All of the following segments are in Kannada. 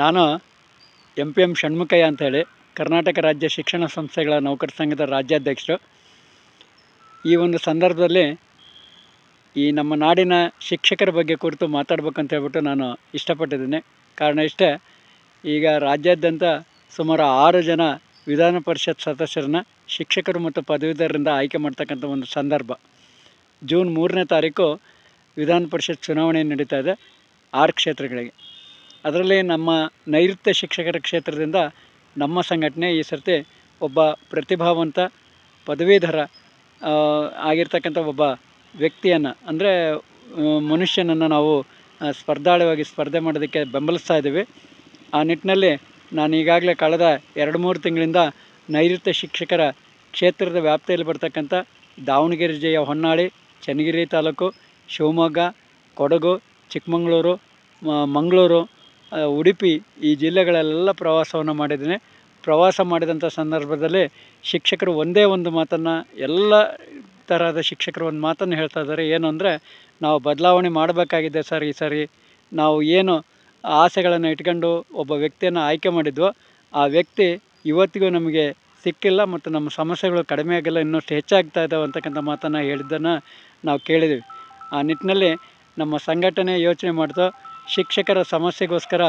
ನಾನು ಎಂ ಪಿ ಎಂ ಷಣ್ಮುಖಯ್ಯ ಅಂತೇಳಿ ಕರ್ನಾಟಕ ರಾಜ್ಯ ಶಿಕ್ಷಣ ಸಂಸ್ಥೆಗಳ ನೌಕರ ಸಂಘದ ರಾಜ್ಯಾಧ್ಯಕ್ಷರು. ಈ ಒಂದು ಸಂದರ್ಭದಲ್ಲಿ ಈ ನಮ್ಮ ನಾಡಿನ ಶಿಕ್ಷಕರ ಬಗ್ಗೆ ಕುರಿತು ಮಾತಾಡ್ಬೇಕಂತ ಹೇಳ್ಬಿಟ್ಟು ನಾನು ಇಷ್ಟಪಟ್ಟಿದ್ದೀನಿ. ಕಾರಣ ಇಷ್ಟೇ, ಈಗ ರಾಜ್ಯಾದ್ಯಂತ ಸುಮಾರು ಆರು ಜನ ವಿಧಾನ ಪರಿಷತ್ ಸದಸ್ಯರನ್ನ ಶಿಕ್ಷಕರು ಮತ್ತು ಪದವೀಧರರಿಂದ ಆಯ್ಕೆ ಮಾಡ್ತಕ್ಕಂಥ ಒಂದು ಸಂದರ್ಭ. ಜೂನ್ ಮೂರನೇ ತಾರೀಕು ವಿಧಾನ ಪರಿಷತ್ ಚುನಾವಣೆ ನಡೀತಾ ಇದೆ ಆರು ಕ್ಷೇತ್ರಗಳಿಗೆ. ಅದರಲ್ಲಿ ನಮ್ಮ ನೈಋತ್ಯ ಶಿಕ್ಷಕರ ಕ್ಷೇತ್ರದಿಂದ ನಮ್ಮ ಸಂಘಟನೆ ಈ ಸರ್ತಿ ಒಬ್ಬ ಪ್ರತಿಭಾವಂತ ಪದವೀಧರ ಆಗಿರ್ತಕ್ಕಂಥ ಒಬ್ಬ ವ್ಯಕ್ತಿಯನ್ನು, ಅಂದರೆ ಮನುಷ್ಯನನ್ನು ನಾವು ಸ್ಪರ್ಧಾಳವಾಗಿ ಸ್ಪರ್ಧೆ ಮಾಡೋದಕ್ಕೆ ಬೆಂಬಲಿಸ್ತಾ ಇದ್ದೀವಿ. ಆ ನಿಟ್ಟಿನಲ್ಲಿ ನಾನು ಈಗಾಗಲೇ ಕಳೆದ ಎರಡು ಮೂರು ತಿಂಗಳಿಂದ ನೈಋತ್ಯ ಶಿಕ್ಷಕರ ಕ್ಷೇತ್ರದ ವ್ಯಾಪ್ತಿಯಲ್ಲಿ ಬರ್ತಕ್ಕಂಥ ದಾವಣಗೆರೆ ಜಿಲ್ಲೆಯ ಹೊನ್ನಾಳಿ, ಚನ್ನಗಿರಿ ತಾಲೂಕು, ಶಿವಮೊಗ್ಗ, ಕೊಡಗು, ಚಿಕ್ಕಮಗಳೂರು ಮಂಗಳೂರು ಉಡುಪಿ ಈ ಜಿಲ್ಲೆಗಳಲ್ಲೆಲ್ಲ ಪ್ರವಾಸವನ್ನು ಮಾಡಿದ್ದೇನೆ. ಪ್ರವಾಸ ಮಾಡಿದಂಥ ಸಂದರ್ಭದಲ್ಲಿ ಶಿಕ್ಷಕರು ಒಂದೇ ಒಂದು ಮಾತನ್ನು, ಎಲ್ಲ ತರಹದ ಶಿಕ್ಷಕರು ಒಂದು ಮಾತನ್ನು ಹೇಳ್ತಾ ಇದ್ದಾರೆ. ಏನು ಅಂದರೆ, ನಾವು ಬದಲಾವಣೆ ಮಾಡಬೇಕಾಗಿದೆ ಸರ್ ಈ ಸರಿ. ನಾವು ಏನು ಆಸೆಗಳನ್ನು ಇಟ್ಕೊಂಡು ಒಬ್ಬ ವ್ಯಕ್ತಿಯನ್ನು ಆಯ್ಕೆ ಮಾಡಿದ್ವೋ, ಆ ವ್ಯಕ್ತಿ ಇವತ್ತಿಗೂ ನಮಗೆ ಸಿಕ್ಕಿಲ್ಲ ಮತ್ತು ನಮ್ಮ ಸಮಸ್ಯೆಗಳು ಕಡಿಮೆ ಆಗಿಲ್ಲ, ಇನ್ನಷ್ಟು ಹೆಚ್ಚಾಗ್ತಾ ಇದ್ದಾವೆ ಅಂತಕ್ಕಂಥ ಮಾತನ್ನು ಹೇಳಿದ್ದನ್ನು ನಾವು ಕೇಳಿದ್ದೀವಿ ಆ ನಿಟ್ಟಿನಲ್ಲಿ ನಮ್ಮ ಸಂಘಟನೆ ಯೋಚನೆ ಮಾಡ್ತು ಶಿಕ್ಷಕರ ಸಮಸ್ಯೆಗೋಸ್ಕರ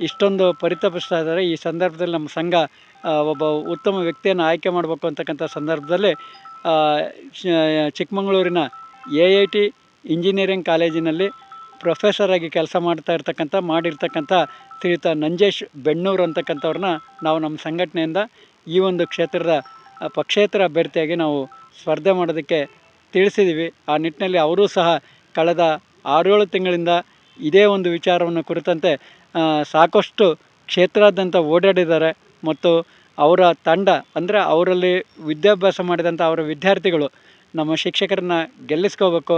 ಇಷ್ಟೊಂದು ಪರಿತಪಿಸ್ತಾ ಇದ್ದಾರೆ. ಈ ಸಂದರ್ಭದಲ್ಲಿ ನಮ್ಮ ಸಂಘ ಒಬ್ಬ ಉತ್ತಮ ವ್ಯಕ್ತಿಯನ್ನು ಆಯ್ಕೆ ಮಾಡಬೇಕು ಅಂತಕ್ಕಂಥ ಸಂದರ್ಭದಲ್ಲಿ ಚಿಕ್ಕಮಗಳೂರಿನ ಎ ಐ ಟಿ ಇಂಜಿನಿಯರಿಂಗ್ ಕಾಲೇಜಿನಲ್ಲಿ ಪ್ರೊಫೆಸರಾಗಿ ಕೆಲಸ ಮಾಡ್ತಾ ಇರ್ತಕ್ಕಂಥ, ಮಾಡಿರ್ತಕ್ಕಂಥ ಶ್ರೀಯುತ ನಂಜೇಶ್ ಬೆಣ್ಣೂರು ಅಂತಕ್ಕಂಥವ್ರನ್ನ ನಾವು ನಮ್ಮ ಸಂಘಟನೆಯಿಂದ ಈ ಒಂದು ಕ್ಷೇತ್ರದ ಪಕ್ಷೇತರ ಅಭ್ಯರ್ಥಿಯಾಗಿ ನಾವು ಸ್ಪರ್ಧೆ ಮಾಡೋದಕ್ಕೆ ತಿಳಿಸಿದ್ದೀವಿ ಆ ನಿಟ್ಟಿನಲ್ಲಿ ಅವರೂ ಸಹ ಕಳೆದ ಆರೇಳು ತಿಂಗಳಿಂದ ಇದೇ ಒಂದು ವಿಚಾರವನ್ನು ಕುರಿತಂತೆ ಸಾಕಷ್ಟು ಕ್ಷೇತ್ರಾದ್ಯಂತ ಓಡಾಡಿದ್ದಾರೆ. ಮತ್ತು ಅವರ ತಂಡ, ಅಂದರೆ ಅವರಲ್ಲಿ ವಿದ್ಯಾಭ್ಯಾಸ ಮಾಡಿದಂಥ ಅವರ ವಿದ್ಯಾರ್ಥಿಗಳು ನಮ್ಮ ಶಿಕ್ಷಕರನ್ನ ಗೆಲ್ಲಿಸ್ಕೋಬೇಕು,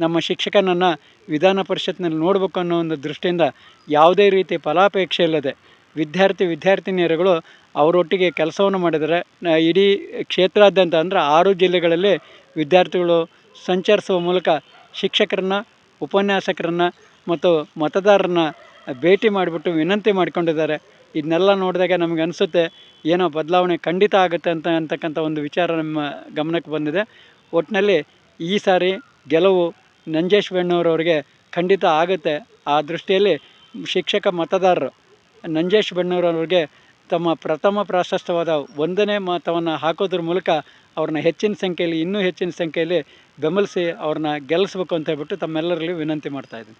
ನಮ್ಮ ಶಿಕ್ಷಕನನ್ನು ವಿಧಾನ ಪರಿಷತ್ನಲ್ಲಿ ನೋಡಬೇಕು ಅನ್ನೋ ಒಂದು ದೃಷ್ಟಿಯಿಂದ ಯಾವುದೇ ರೀತಿ ಫಲಾಪೇಕ್ಷೆ ಇಲ್ಲದೆ ವಿದ್ಯಾರ್ಥಿ ವಿದ್ಯಾರ್ಥಿನಿಯರುಗಳು ಅವರೊಟ್ಟಿಗೆ ಕೆಲಸವನ್ನು ಮಾಡಿದ್ದಾರೆ ನ- ಇಡೀ ಕ್ಷೇತ್ರಾದ್ಯಂತ ಅಂದರೆ ಆರು ಜಿಲ್ಲೆಗಳಲ್ಲಿ ವಿದ್ಯಾರ್ಥಿಗಳು ಸಂಚರಿಸುವ ಮೂಲಕ ಶಿಕ್ಷಕರನ್ನ, ಉಪನ್ಯಾಸಕರನ್ನ ಮತ್ತು ಮತದಾರರನ್ನ ಭೇಟಿ ಮಾಡಿಬಿಟ್ಟು ವಿನಂತಿ ಮಾಡ್ಕೊಂಡಿದ್ದಾರೆ. ಇದನ್ನೆಲ್ಲ ನೋಡಿದಾಗ ನಮಗೆ ಅನಿಸುತ್ತೆ, ಏನೋ ಬದಲಾವಣೆ ಖಂಡಿತ ಆಗುತ್ತೆ ಅಂತ ಅಂತಕ್ಕಂಥ ಒಂದು ವಿಚಾರ ನಮ್ಮ ಗಮನಕ್ಕೆ ಬಂದಿದೆ. ಒಟ್ಟಿನಲ್ಲಿ ಈ ಸಾರಿ ಗೆಲುವು ನಂಜೇಶ್ ಬೆಣ್ಣೂರವರಿಗೆ ಖಂಡಿತ ಆಗುತ್ತೆ. ಆ ದೃಷ್ಟಿಯಲ್ಲಿ ಶಿಕ್ಷಕ ಮತದಾರರು ನಂಜೇಶ್ ಬೆಣ್ಣೂರವ್ರಿಗೆ ತಮ್ಮ ಪ್ರಥಮ ಪ್ರಾಶಸ್ತ್ಯವಾದ ಒಂದನೇ ಮತವನ್ನು ಹಾಕೋದ್ರ ಮೂಲಕ ಅವ್ರನ್ನ ಹೆಚ್ಚಿನ ಸಂಖ್ಯೆಯಲ್ಲಿ ಇನ್ನೂ ಹೆಚ್ಚಿನ ಸಂಖ್ಯೆಯಲ್ಲಿ ಬೆಂಬಲಿಸಿ ಅವ್ರನ್ನ ಗೆಲ್ಲಿಸ್ಬೇಕು ಅಂತ ಹೇಳ್ಬಿಟ್ಟು ತಮ್ಮೆಲ್ಲರಲ್ಲಿ ವಿನಂತಿ ಮಾಡ್ತಾ ಇದ್ದೀನಿ.